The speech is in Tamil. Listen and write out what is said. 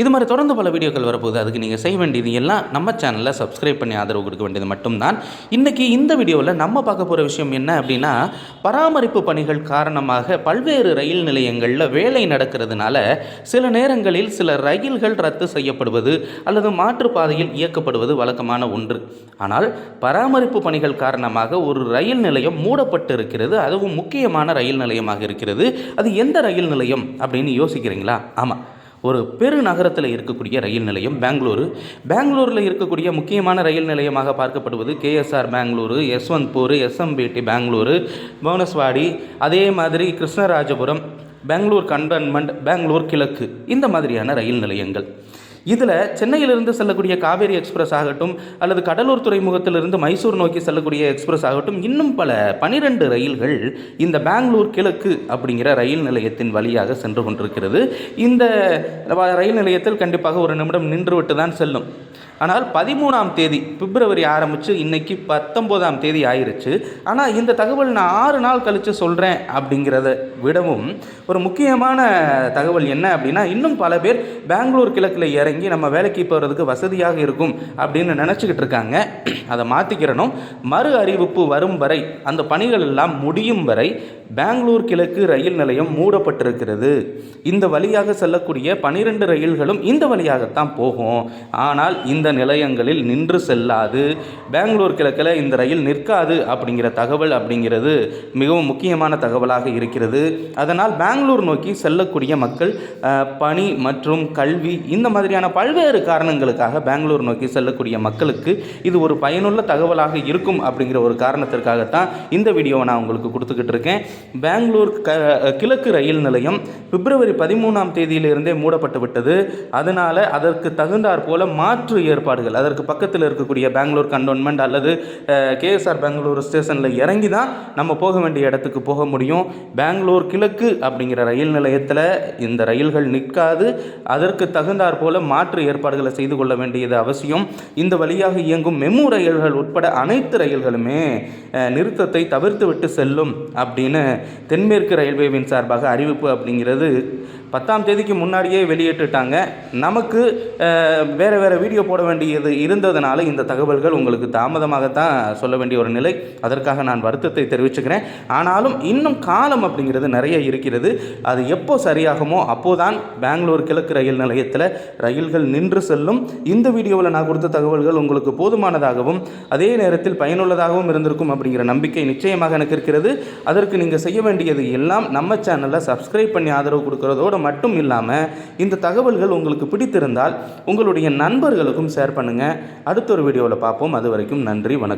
இது மாதிரி தொடர்ந்து பல வீடியோக்கள் வரப்போகுது. அதுக்கு நீங்கள் செய்ய வேண்டியது எல்லாம் நம்ம சேனலில் சப்ஸ்கிரைப் பண்ணி ஆதரவு கொடுக்க வேண்டியது மட்டும்தான். இன்றைக்கி இந்த வீடியோவில் நம்ம பார்க்க போகிற விஷயம் என்ன அப்படின்னா பராமரிப்பு பணிகள் காரணமாக பல்வேறு ரயில் நிலையங்களில் வேலை நடக்கிறதுனால சில நேரங்களில் சில ரயில்கள் ரத்து செய்யப்படுவது அல்லது மாற்றுப்பாதையில் இயக்கப்படுவது வழக்கமான ஒன்று. ஆனால் பராமரிப்பு பணிகள் காரணமாக ஒரு ரயில் நிலையம் மூடப்பட்டு இருக்கிறது அதுவும் முக்கியமான ரயில் நிலையமாக இருக்கிறது. அது எந்த ரயில் நிலையம் அப்படின்னு யோசிக்கிறீங்களா? ஆமாம் ஒரு பெருநகரத்தில் இருக்கக்கூடிய ரயில் நிலையம் பெங்களூரு. பெங்களூரில் இருக்கக்கூடிய முக்கியமான ரயில் நிலையமாக பார்க்கப்படுவது கேஎஸ்ஆர் பெங்களூரு யஸ்வந்த்பூர் எஸ்எம்பிடி பெங்களூரு புவனஸ்வாடி அதே மாதிரி கிருஷ்ணராஜபுரம் பெங்களூர் கண்டன்மெண்ட் பெங்களூர் கிழக்கு. இந்த மாதிரியான ரயில் நிலையங்கள். இதில் சென்னையிலிருந்து செல்லக்கூடிய காவேரி எக்ஸ்பிரஸ் ஆகட்டும் அல்லது கடலூர் துறைமுகத்திலிருந்து மைசூர் நோக்கி செல்லக்கூடிய எக்ஸ்பிரஸ் ஆகட்டும் இன்னும் பல பனிரெண்டு ரயில்கள் இந்த பெங்களூர் கிழக்கு அப்படிங்கிற ரயில் நிலையத்தின் வழியாக சென்று கொண்டிருக்கிறது. இந்த ரயில் நிலையத்தில் கண்டிப்பாக ஒரு நிமிடம் நின்றுவிட்டு தான் செல்லும். ஆனால் பதிமூணாம் தேதி பிப்ரவரி ஆரம்பித்து இன்றைக்கி பத்தொம்போதாம் தேதி ஆயிருச்சு. ஆனால் இந்த தகவல் நான் ஆறு நாள் கழித்து சொல்கிறேன் அப்படிங்கிறத விடவும் ஒரு முக்கியமான தகவல் என்ன அப்படின்னா இன்னும் பல பேர் பெங்களூர் கிழக்கில் இறங்கி நம்ம வேலைக்கு போகிறதுக்கு வசதியாக இருக்கும் அப்படின்னு நினச்சிக்கிட்டு இருக்காங்க. அதை மாற்றிக்கிறனும் மறு அறிவிப்பு வரும் வரை அந்த பணிகள் எல்லாம் முடியும் வரை பெங்களூர் கிழக்கு ரயில் நிலையம் மூடப்பட்டிருக்கிறது. இந்த வழியாக செல்லக்கூடிய பனிரெண்டு ரயில்களும் இந்த வழியாகத்தான் போகும். ஆனால் இந்த நிலையங்களில் நின்று செல்லாது. பெங்களூர் கிழக்கில் இந்த ரயில் நிற்காது அப்படிங்கிற தகவல் அப்படிங்கிறது மிகவும் முக்கியமான தகவலாக இருக்கிறது. அதனால் பெங்களூர் நோக்கி செல்லக்கூடிய மக்கள் பணி மற்றும் கல்வி இந்த மாதிரியான பல்வேறு காரணங்களுக்காக பெங்களூர் நோக்கி செல்லக்கூடிய மக்களுக்கு இது ஒரு பயனுள்ள தகவலாக இருக்கும் அப்படிங்கிற ஒரு காரணத்திற்காகத்தான் இந்த வீடியோவை நான் உங்களுக்கு கொடுத்துக்கிட்டு இருக்கேன். பெங்களூர் க கிழக்கு ரயில் நிலையம் பிப்ரவரி பதிமூணாம் தேதியிலிருந்தே மூடப்பட்டு விட்டது அதனால் அதற்கு தகுந்தாற் போல மாற்று மாற்று ஏற்பாடுகள். அதற்கு பக்கத்தில் இருக்கக்கூடிய பெங்களூர் கண்டோன்மெண்ட் அல்லது கேஎஸ்ஆர் பெங்களூர் ஸ்டேஷனில் இறங்கி தான் நம்ம போக வேண்டிய இடத்துக்கு போக முடியும். பெங்களூர் கிழக்கு அப்படிங்கிற ரயில் நிலையத்தில் இந்த ரயில்கள் நிற்காது. அதற்கு தகுந்தாற் போல மாற்று ஏற்பாடுகளை செய்து கொள்ள வேண்டியது அவசியம். இந்த வழியாக இயங்கும் மெமு ரயில்கள் உட்பட அனைத்து ரயில்களுமே நிறுத்தத்தை தவிர்த்து விட்டு செல்லும் அப்படின்னு தென்மேற்கு ரயில்வேவின் சார்பாக அறிவிப்பு அப்படிங்கிறது. பத்தாம் தேதிக்கு முன்னாடியே வெளியிட்டுட்டாங்க. நமக்கு வேறு வேறு வீடியோ போட வேண்டியது இருந்ததுனால இந்த தகவல்கள் உங்களுக்கு தாமதமாகத்தான் சொல்ல வேண்டிய ஒரு நிலை. அதற்காக நான் வருத்தத்தை தெரிவிச்சுக்கிறேன். ஆனாலும் இன்னும் காலம் அப்படிங்கிறது நிறைய இருக்கிறது. அது எப்போ சரியாகுமோ அப்போதான் பெங்களூர் கிழக்கு ரயில் நிலையத்தில் ரயில்கள் நின்று செல்லும். இந்த வீடியோவில் நான் கொடுத்த தகவல்கள் உங்களுக்கு போதுமானதாகவும் அதே நேரத்தில் பயனுள்ளதாகவும் இருந்திருக்கும் அப்படிங்கிற நம்பிக்கை நிச்சயமாக எனக்கு இருக்கிறது. அதற்கு நீங்கள் செய்ய வேண்டியது எல்லாம் நம்ம சேனலில் சப்ஸ்கிரைப் பண்ணி ஆதரவு கொடுக்குறதோடு மட்டும் இல்லாமல் இந்த தகவல்கள் உங்களுக்கு பிடித்திருந்தால் உங்களுடைய நண்பர்களுக்கும் ஷேர் பண்ணுங்கள் அடுத்த ஒரு வீடியோவில் பார்ப்போம். அது வரைக்கும் நன்றி வணக்கம்.